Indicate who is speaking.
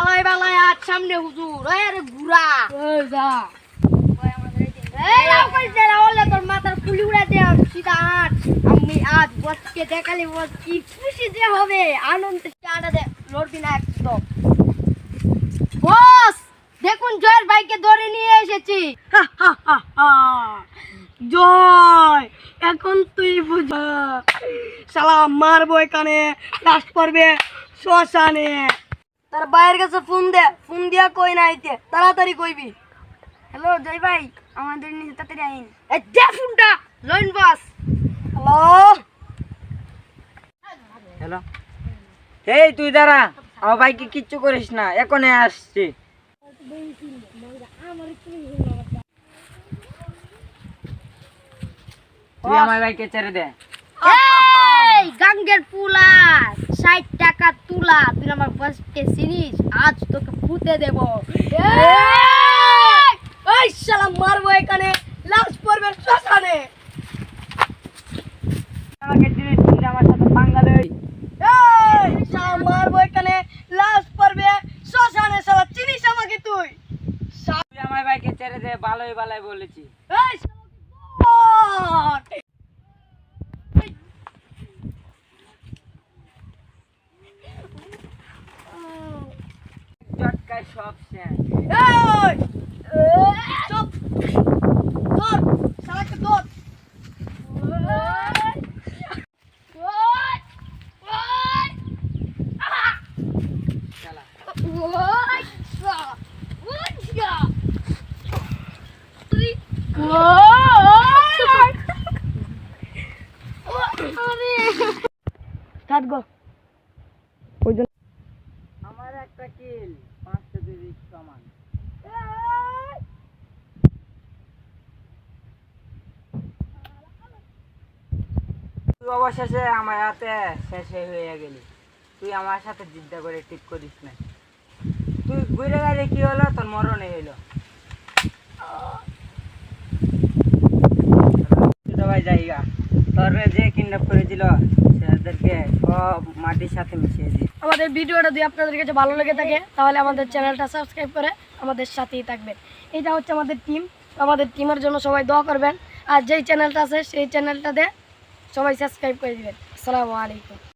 Speaker 1: আলাই বালাই আজ সামনে হুজুর। ওই আরে ঘুরা
Speaker 2: ওই যা
Speaker 1: এই আও কইছে না ওলে তোর মাথার ফুলি উড়া দে সিধা আট আমি আজ বসকে দেখালি বস কি খুশি যে হবে। আনন্দ চাটা দে লড়বি না একদম। বস দেখুন জয়ের ভাইকে ধরে নিয়ে এসেছি।
Speaker 2: জয় এখন তুই বুঝ শালা মারবো এখানে লাস্ট পড়বে শ্মশানে।
Speaker 1: তার ভাইয়ের কাছে ফোন দে ফোন দিয়া কই না আইতে তাড়াতাড়ি কইবি।
Speaker 2: হ্যালো জয় ভাই আমাদের নিচে তাড়াতাড়ি আইন।
Speaker 1: এই দে ফোনটা জয়েন বাস।
Speaker 2: হ্যালো?
Speaker 3: হ্যালো? এই তুই দাঁড়া আমার ভাইকে কিচ্ছু করিস না এখনই আসছি। তুই আমার ভাইকে ছেড়ে দে।
Speaker 1: এই গাঙ্গের পুলা ষাট টাকা তুলা তুই আমার বসকে চিনিস? আজ তোকে ফুতে দেব।
Speaker 2: এই! শালা মারবো এখানে। লাস্ট পড়বে শ্মশানে।
Speaker 3: আমাকে জিনিস তুই আমার সাথে পাঙ্গা
Speaker 2: এই শালা মারবো এখানে। লাস্ট পড়বে শ্মশানে শালা চিনিস আমাকে তুই?
Speaker 3: তুই আমার ভাইকে ছেড়ে দে ভালোই ভালোই বলেছি।
Speaker 2: এই শালা কি
Speaker 3: সব শেষ।
Speaker 2: এই! চুপ! ধর! শালাকে ধর! কাট গো ওই জন্য
Speaker 3: আমার একটা কিল, পাঁচটা দুই সমান। তুই অবশেষে আমার হাতে শেষে হয়ে গেলি। তুই আমার সাথে জিদ্দা করে ঠিক করিস না। তুই ঘুরে গেলে কি হলো? তোর মরণ এলো ভাই জায়গা, তোর যে কিডন্যাপ করেছিল সেদেরকে সব মাটির সাথে মিশিয়ে দিই
Speaker 2: আমাদের ভিডিওটা যদি আপনাদের কাছে ভালো লেগে থাকে, তাহলে আমাদের চ্যানেলটা সাবস্ক্রাইব করে আমাদের সাথেই থাকবেন। এটা হচ্ছে আমাদের টিম আমাদের টিমের জন্য সবাই দোয়া করবেন। আর যেই চ্যানেলটা আছে, সেই চ্যানেলটাতে সবাই সাবস্ক্রাইব করে দেবেন। আসসালামু আলাইকুম।